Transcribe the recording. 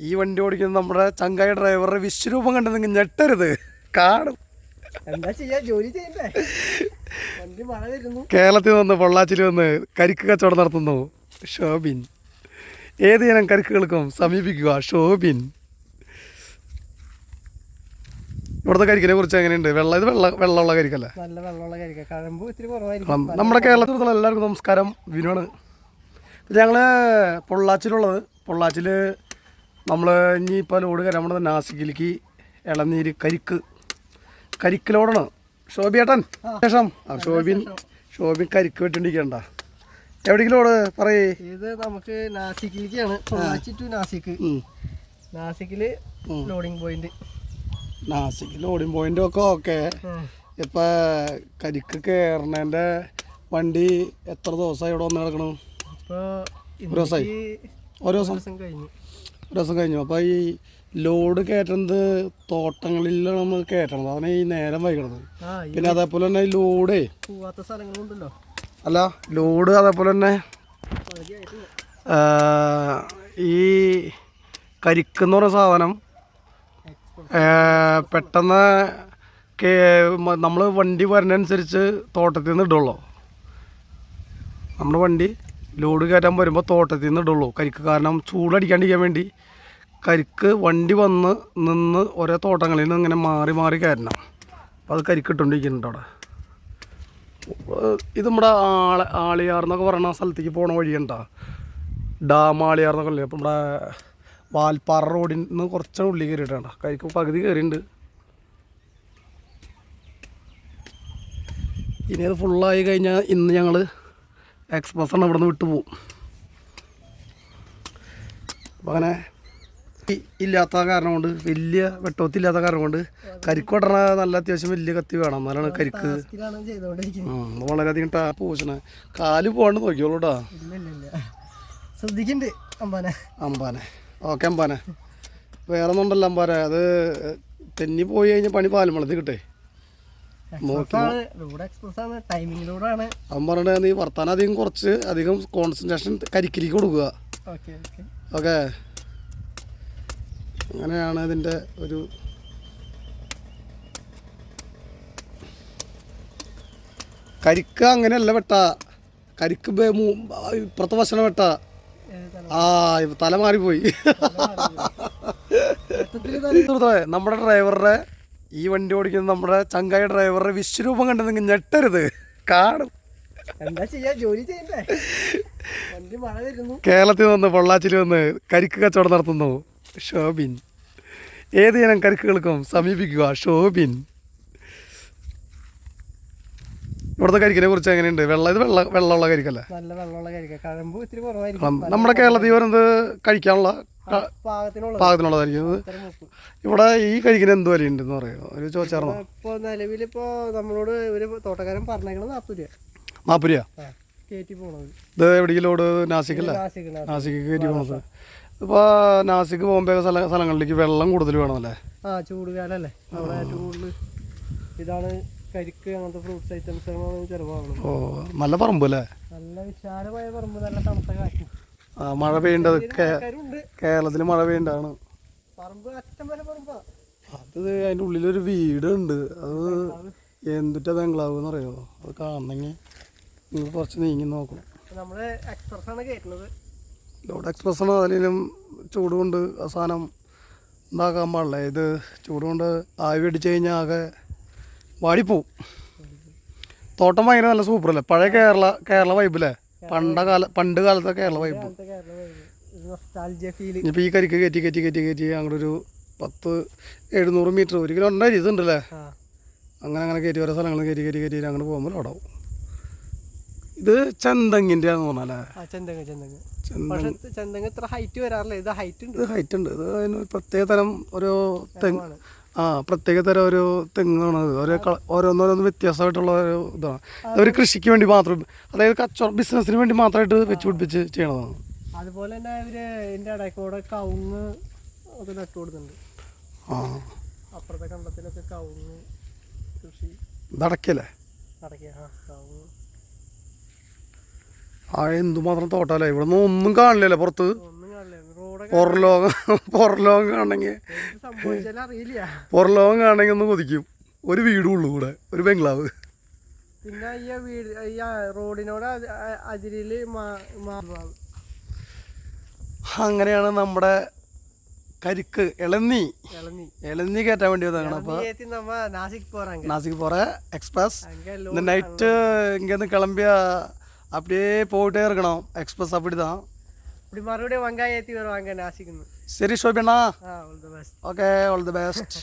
ഈ വണ്ടി ഓടിക്കുന്ന നമ്മുടെ ചങ്കായ ഡ്രൈവറുടെ വിശ്വരൂപം കണ്ടെങ്കിൽ ഞെട്ടരുത്. കാണും. എന്താ ചെയ്യാ? ജോലി ചെയ്യണ്ടേ വണ്ടി മഴ വരുന്നു. കേരളത്തിൽ നിന്ന് പൊള്ളാച്ചിൽ വന്ന് കരിക്ക് കച്ചവടം നടത്തുന്നു. ഷോബിൻ. ഏത് ഇനം കരിക്കുകൾക്കും സമീപിക്കുക ഷോബിൻ. ഇവിടുത്തെ കരിക്കിനെ കുറിച്ച് എങ്ങനെയുണ്ട്? വെള്ളം ഇത് വെള്ള വെള്ളമുള്ള കരിക്കല്ലേ? നല്ല വെള്ളമുള്ള കരിക്ക. കഴമ്പ് ഇത്തിരി കുറവായിരിക്കും. നമ്മുടെ കേരളത്തിൽ എല്ലാവർക്കും നമസ്കാരം. വിനുവാണ്. ഞങ്ങൾ പൊള്ളാച്ചിലുള്ളത്. പൊള്ളാച്ചിൽ നമ്മൾ ഇനി ഇപ്പോൾ ലോഡ് പോണത് നാസിക്കിലേക്ക് ഇളനീര് കരിക്ക്. കരിക്ക് ലോഡാണ് ഷോബിയേട്ടൻ ശേഷം. ആ ശോഭിൻ. ഷോബിൻ കരിക്ക് വെട്ടിണ്ടിരിക്കണ്ട. എവിടേക്ക് ലോഡ് പറയേ? ഇത് നമുക്ക് നാസിക്കിലേക്കാണ്. പൊള്ളാച്ചി ടു നാസിക്ക്. ഉം. നാസിക്കിൽ loading point Nashik loading point ഒക്കെ ഓക്കെ. ഇപ്പം കരിക്ക് കയറണേന്റെ വണ്ടി എത്ര ദിവസമായി ഇവിടെ വന്ന് കിടക്കണു? ഇപ്പൊ ഒരു ദിവസമായി ദിവസം. ദിവസം കഴിഞ്ഞു. ഒരു ദിവസം കഴിഞ്ഞു. അപ്പോൾ ഈ ലോഡ് കയറ്റുന്നത് തോട്ടങ്ങളിലാണ് നമ്മൾ കയറ്റണത്. അതാണ് ഈ നേരം വൈകണത്. പിന്നെ അതേപോലെ തന്നെ ഈ ലോഡേ. അല്ല ലോഡ് അതേപോലെ തന്നെ ഈ കരിക്കെന്ന് പറഞ്ഞ സാധനം പെട്ടെന്ന് നമ്മൾ വണ്ടി വരുന്നതനുസരിച്ച് തോട്ടത്തിൽ നിന്ന് ഇടുള്ളൂ. നമ്മുടെ വണ്ടി ലോഡ് കയറ്റാൻ വരുമ്പോൾ തോട്ടത്തിൽ നിന്ന് ഇടുള്ളൂ. കരിക്ക് കാരണം ചൂടടിക്കാണ്ടിരിക്കാൻ വേണ്ടി കരിക്ക് വണ്ടി വന്ന് നിന്ന് ഓരോ തോട്ടങ്ങളിൽ നിന്ന് ഇങ്ങനെ മാറി മാറി കയറണം. അപ്പോൾ അത് കരിക്ക് ഇട്ടുകൊണ്ടിരിക്കുന്നുണ്ട് അവിടെ. ഇത് നമ്മുടെ ആള ആളിയാർ എന്നൊക്കെ പറയുന്ന സ്ഥലത്തേക്ക് പോണ വഴിയുണ്ടോ? ഡാം ആളിയാർ എന്നൊക്കെ അല്ലേ അപ്പോൾ നമ്മുടെ വാൽപ്പാറ റോഡിൽ നിന്ന് കുറച്ച് ഉള്ളിൽ കയറിയിട്ടാണ്. കരിക്ക് പകുതി കയറിയിട്ടുണ്ട്. ഇനി അത് ഫുള്ളായി കഴിഞ്ഞാൽ ഇന്ന് ഞങ്ങൾ എക്സ്പ്രസ് ആണ് ഇവിടെ നിന്ന് വിട്ടു പോകും അപ്പം അങ്ങനെ ഇല്ലാത്ത കാരണം കൊണ്ട് വലിയ വെട്ടോത്തില്ലാത്ത കാരണം കൊണ്ട് കരിക്ക് വെട്ടണ നല്ല അത്യാവശ്യം വലിയ കത്തി വേണം. എന്നാലാണ് കരിക്ക് വളരെയധികം ടാപ്പ് പൂശണേ കാൽ പോകാണ്ട് നോക്കിയോളൂട്ടാ ശ്രദ്ധിക്കണ്ട് അമ്പാനെ. അമ്പാനെ. ഓക്കെ അമ്പാനെ. വേറെ ഒന്നുണ്ടല്ലോ അമ്പാനെ. അത് തെന്നി പോയി കഴിഞ്ഞാൽ പണി പാലുമ്പളത്തിൽ കിട്ടേ. അവൻ പറഞ്ഞിട്ട് നീ വർത്താനം അധികം കുറച്ച് അധികം കോൺസെൻട്രേഷൻ കരിക്കിലേക്ക് കൊടുക്കുക. ഓക്കെ? അങ്ങനെയാണ് ഇതിന്റെ ഒരു കരിക്ക അങ്ങനെയല്ല വെട്ട. കരിക്ക് ഇപ്പുറത്തെ വശന വെട്ട. ആ തല മാറിപ്പോയി. നമ്മുടെ ഡ്രൈവറുടെ ഈ വണ്ടി ഓടിക്കുന്ന നമ്മുടെ ചങ്കായ ഡ്രൈവറുടെ വിശ്വരൂപം കണ്ട് നിങ്ങൾ ഞെട്ടരുത്. കാണും. എന്താ ചെയ്യാ? ജോലി ചെയ്യണ്ടേ? കേരളത്തിൽ വന്ന് പൊള്ളാച്ചിൽ വന്ന് കരിക്ക് കച്ചവടം നടത്തുന്നു. ഷോബിൻ. ഏതേനം കരുക്കുകൾക്കും സമീപിക്കുക ഷോബിൻ. ഇവിടുത്തെ കരിക്കിനെ കുറിച്ച് എങ്ങനെയുണ്ട്? വെള്ളം ഇത് വെള്ള വെള്ളമുള്ള കരിക്കല്ലേ? നല്ല വെള്ളമുള്ള കഴിക്കാം കഴമ്പ് ഇത്തിരി കുറവായിരിക്കും. നമ്മുടെ കേരളത്തിൽ വരുന്നത് കഴിക്കാനുള്ള പാകത്തിനുള്ളതായിരിക്കും. ഇവിടെ ഈ കരിക്കിന് എന്ത് വിലയുണ്ടെന്ന് പറയുമോ ഒരു ഇപ്പോ ഇപ്പൊ നിലവിലിപ്പോ നമ്മളോട് ഒരു തോട്ടക്കാരൻ പറഞ്ഞേക്കണത് നാപ്പത് രൂപ നാൽപ്പത് രൂപ ഇത് എവിടെയെങ്കിലും നാസിക്കല്ലേ? നാസിക് നാസിക്ക് കയറ്റി പോണത്. ഇപ്പോൾ നാസിക്ക് പോകുമ്പോ സ്ഥല സ്ഥലങ്ങളിലേക്ക് വെള്ളം കൂടുതൽ വേണമല്ലേ? ആ ചൂടുകാലല്ലേ. അവിടെ ഏറ്റവും കൂടുതൽ ഇതാണ് കരിക്ക് അങ്ങനത്തെ ഫ്രൂട്ട്സ് ഐറ്റംസ് ഓ നല്ല പറമ്പ് അല്ലേ നല്ല വിശാലമായ പറമ്പ് നല്ല തണുത്ത കാറ്റും. ആ, മഴ പെയ്യേണ്ടത് കേരളത്തിൽ മഴ പെയ്യേണ്ടതാണ്. പറമ്പ് അറ്റം വരെ പറമ്പാ. അത് അതിന്റെ ഉള്ളിലൊരു വീടുണ്ട്. അത് എന്തിട്ടാ ബംഗ്ലാവ് എന്ന് അറിയോ അത് കാണണമെങ്കിൽ നിങ്ങൾ കുറച്ച് നീങ്ങി നോക്കണം. നമ്മൾ എക്സ്പ്രസ് ആണ് കയറ്റുന്നത് ലോഡ് എക്സ്പ്രസ് ആണ് അതിലും ചൂട് കൊണ്ട് അവസാനം ഉണ്ടാക്കാൻ പാടില്ല. ഇത് ചൂട് കൊണ്ട് ആവി അടിച്ച് കഴിഞ്ഞാൽ ആകെ വാടിപ്പോവും. തോട്ടം ഭയങ്കര നല്ല സൂപ്പറല്ലേ? പഴയ കേരള കേരള വൈബല്ലേ പണ്ട കാല പണ്ട് കാലത്തെ കേരള വൈബ് ഇനിയിപ്പോൾ ഈ കരിക്ക് കയറ്റി കയറ്റി കയറ്റി കയറ്റി അങ്ങോട്ട് ഒരു പത്ത് എഴുന്നൂറ് മീറ്റർ ഒരു കിലോമീറ്റർ ഇതുണ്ടല്ലേ അങ്ങനെ അങ്ങനെ കയറ്റി ഓരോ സ്ഥലങ്ങൾ കയറ്റി കയറ്റി കയറ്റി അങ്ങോട്ട് പോകുമ്പോൾ അവിടെ ഇത് ചന്തങ്ങിന്റെ ആണെന്ന് പറഞ്ഞാലേ ആ ചെന്തങ്ങ് ചെന്തങ്ങ് ചെന്ത പക്ഷെ ചെന്തങ്ങ് ഇത്ര ഹൈറ്റ് വരാറില്ല. ഇത് ഹൈറ്റ് ഉണ്ട്. ഇത് ഹൈറ്റ് ഉണ്ട്. ഇത് അതിന് ഒരു പ്രത്യേക തരം ഒരു തെങ്ങ്. ആ പ്രത്യേക തരം ഒരു തെങ്ങാണ് ഓരോ കള- ഓരോന്നോരോന്ന് വ്യത്യാസമായിട്ടുള്ള ഒരു ഇതാണ്. ഒരു കൃഷിക്ക് വേണ്ടി മാത്രം അതായത് കച്ചവട ബിസിനസ്സിന് വേണ്ടി മാത്രമായിട്ട് വെച്ച് പിടിപ്പിച്ച് ചെയ്യണതാണ്. അതുപോലെ തന്നെ ഇവർ ഇതിന്റെ ഇടയ്ക്ക് കൂടെ കവുങ്ങ് ഒക്കെ നട്ടു കൊടുക്കുന്നുണ്ട് ആ. അപ്പുറത്തെ കണ്ടത്തിലൊക്കെ കവുങ്ങ് കൃഷി നടക്കല്ലേ? നടക്കുക ആ കവുങ്ങ്. ആ എന്തുമാത്രം തോട്ടല്ലേ ഇവിടെ നിന്ന് ഒന്നും കാണില്ലല്ലോ പുറത്ത്. പുറലോകം പുറലോകം കാണണമെങ്കിൽ. പുറലോകം കാണണമെങ്കിൽ ഒന്ന് കൊതിക്കും. ഒരു വീടും ഉള്ളു കൂടെ ഒരു ബംഗ്ലാവ്. പിന്നെ ഈ വീട് ഈ റോഡിനോട് അതിരിൽ അങ്ങനെയാണ് നമ്മുടെ കരിക്ക് ഇളന്നി ഇളന്നി കയറ്റാൻ വേണ്ടി വന്നാണ് അപ്പോൾ നാസിക് പോറ എക്സ്പ്രസ്. നൈറ്റ് ഇങ്ങനെ കിളമ്പിയ அப்படியே போயிட்டே இருக்கணும். எக்ஸ்பிரஸ் அப்படி தான் இப்படி மறுபடியும் வெங்காயம் ஏற்றி வருவாங்க நாசிக்கணும் சரி ஷோபியண்ணா. Okay all the best